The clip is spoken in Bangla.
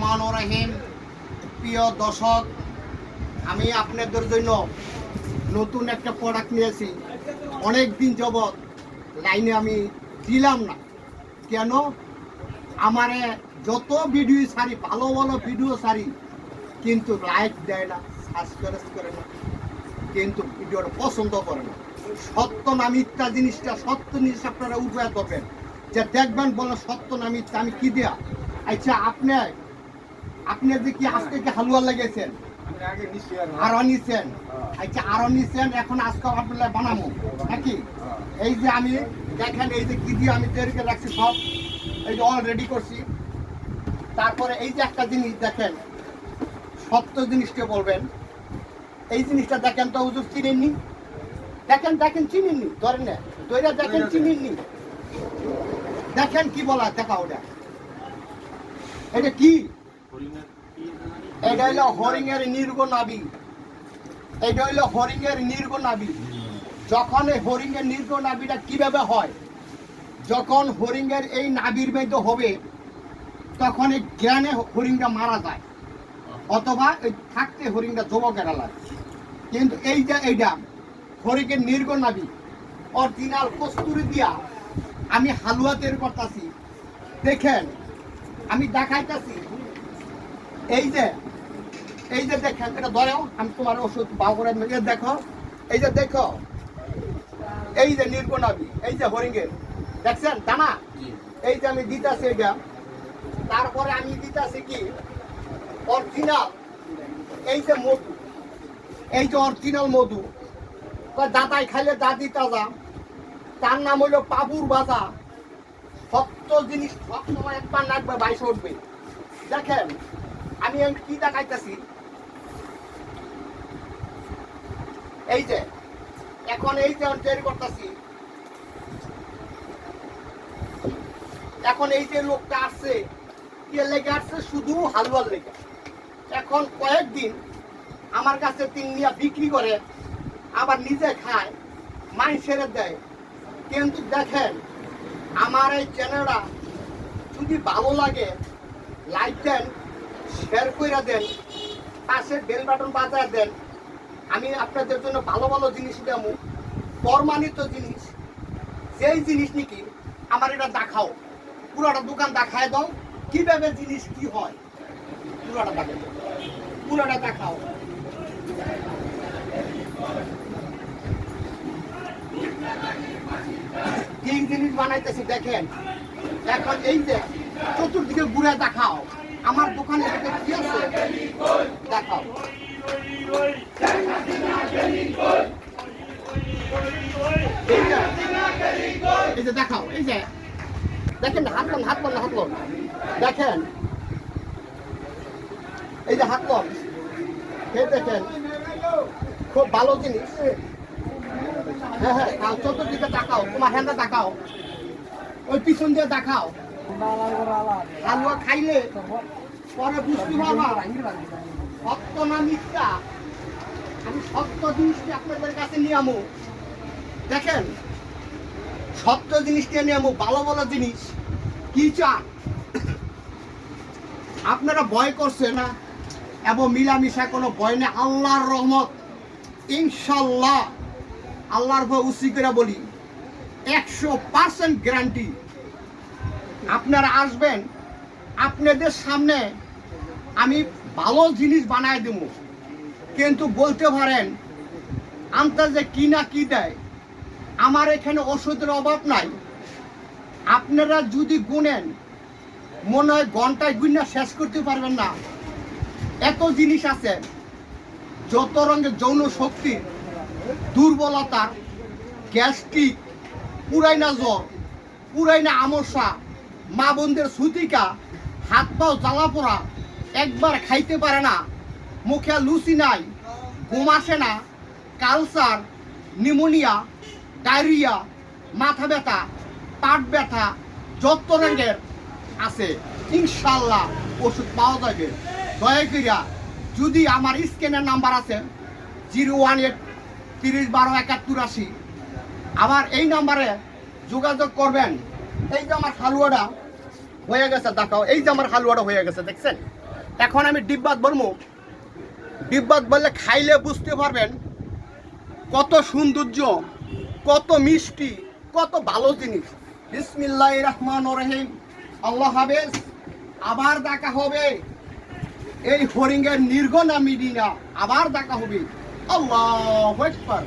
রহমান রহিম, প্রিয় দর্শক, আমি আপনাদের জন্য নতুন একটা প্রোডাক্ট নিয়েছি। অনেক দিন যাবৎ লাইনে আমি দিলাম না। কেন? আমারে যত ভিডিও সারি, ভালো ভালো ভিডিও সারি, কিন্তু লাইক দেয় না সাবস্ক্রাইব করে না, কিন্তু ভিডিওটা পছন্দ করে না। সত্য না মিথ্যা জিনিসটা, সত্য জিনিস আপনারা উঠবে করবেন যে দেখবেন বলেন সত্য না মিথ্যা, আমি কি দেয়া? আচ্ছা আপনি আপনি যে কি আজকে কি হালুয়া নিশ্চয়ই আর নিছেন আচ্ছা আরও নিছেন এখন আজকে আপনার বানাবো নাকি? এই যে আমি দেখেন এই যে কি দিয়ে আমি তৈরি করে রাখছি সব এই যে অলরেডি করছি। তারপরে এই যে একটা জিনিস দেখেন সত্য জিনিসটা বলবেন। এই জিনিসটা দেখেন তো হুজুর চিনেননি? দেখেন দেখেন চিনেননি? ধরেন না দইরা দেখেন। চিনেননি? দেখেন কি বলা দেখা ওটা। এটা কি? এটা হইল হরিং এর নির্গ নাবি। এটা হইল হরিং এর নির্গ নাবি। যখন এই হরিং এর নির্গ নাবিটা কীভাবে হয়? যখন হরিং এর এই নাবির মধ্যে হবে, তখন এই জ্ঞানে হরিংটা মারা যায়। অথবা এই থাকতে হরিংটা যুবকেরা লাগে কিন্তু এই যে এইটা হরিংয়ের নির্গ নাবি, অরিজিনাল কস্তুরি দিয়া আমি হালুয়া তৈরি করতেছি। দেখেন, আমি দেখাইতেছি এই যে এই যে দেখেন এটা ধরেও আমি তোমার ওষুধ বাউ করে দেখো এই যে দেখো এই যে নির্গুণাবি এই যে হরিঙ্গের দেখছেন দানা? এই যে আমি দিতাছি এটা তারপরে আমি দিতাছি কি? অরিজিনাল এই যে মধু এই যে অরিজিনাল মধু। দাদাই খাইলে দাদি তাজা তার নাম হইল পাবুর বাজা। সত্য জিনিস সবসময় একবার নাকবে বাইশ উঠবে। দেখেন আমি কি দেখাইতেছি? এই যে, এখন এই যে তৈরি করতেছি। এখন এই যে লোকটা আসছে কে লেগে আসছে শুধু হালুয়ার লেগে। এখন কয়েকদিন আমার কাছে তিন নিয়ে বিক্রি করে, আবার নিজে খায়, মাই সেরে দেয়। কিন্তু দেখেন, আমার এই চ্যানেলটা যদি ভালো লাগে লাইক দেন শেয়ার করে দেন পাশে বেল বাটন বাজায় দেন, আমি আপনাদের জন্য ভালো ভালো জিনিস দেবো, প্রমাণিত জিনিস। যেই জিনিস নাকি আমার এটা দেখাও, পুরোটা দোকান দেখায় দাও, কীভাবে জিনিস কি হয়। পুরোটা দেখাও পুরোটা দেখাও। কি জিনিস বানাইতেছি, দেখেন। এখন এই যে, চতুর্দিকে ঘুরে দেখাও। আমার দোকানে কি আছে? দেখাও। এই যে, দেখাও এই যে। দেখেন হাত লন হাত লন হাত লন দেখেন। এই যে হাত লন এই দেখেন খুব ভালো জিনিস। হ্যাঁ হ্যাঁ চতুর্দিকে দেখাও তোমার হ্যান্ডে দেখাও ওই পিছন দিয়ে দেখাও হালুয়া খাইলে পরে বুঝতে পারবা। সত্য না মিথ্যা? আমি সত্য জিনিসটি আপনাদের কাছে নিয়ে আমো। দেখেন, সত্য জিনিসটা নিয়ে ভালো ভালো জিনিস। কি চান? আপনারা ভয় করছে না? এবং মিলামিশা কোনো ভয় নেই। আল্লাহর রহমত। ইনশাল্লাহ, আল্লাহর ভয় করে বলি, একশো পার্সেন্ট গ্যারান্টি আপনারা আসবেন, আপনাদের সামনে আমি ভালো জিনিস বানায় দেবো। কিন্তু বলতে পারেন, আন্তাজে কি না কি দেয়, আমার এখানে ওষুধের অভাব নাই। আপনারা যদি গুনেন, মনে হয় ঘন্টায় গুণা শেষ করতে পারবেন না। এত জিনিস আছে, যত রঙের যৌন শক্তি, দুর্বলতা, গ্যাস্ট্রিক পুরাইনা জ্বর পুরাইনা আমসা মা বোনদের সুতিকা, হাত পাও জ্বালা পোড়া, একবার খাইতে পারে না। মুখে লুচি নাই, ঘুম আসে না। কালসার নিউমোনিয়া ডায়রিয়া, মাথা ব্যথা, পাট ব্যথা, যত রঙের আছে, ইনশাল্লাহ ওষুধ পাওয়া যাবে। দয়া করিয়া, যদি আমার স্ক্যানের নাম্বার আছে, জিরো ওয়ান এইট তিরিশ বারো একাত্তর আশি। আবার এই নাম্বারে যোগাযোগ করবেন। এই যে আমার হালুয়াটা হয়ে গেছে, দেখাও। এই যে আমার হালুয়াটা হয়ে গেছে, দেখছেন? এখন আমি ডিব্বাত বলব ডিব্বাত বললে খাইলে বুঝতে পারবেন কত সৌন্দর্য, কত মিষ্টি, কত ভালো জিনিস। বিসমিল্লাহ রহমান রহিম। আল্লাহ হাফেজ, আবার দেখা হবে। এই হরিঙ্গের নির্গনা মিডিনা আবার দেখা হবে। আল্লাহ আল্লাহ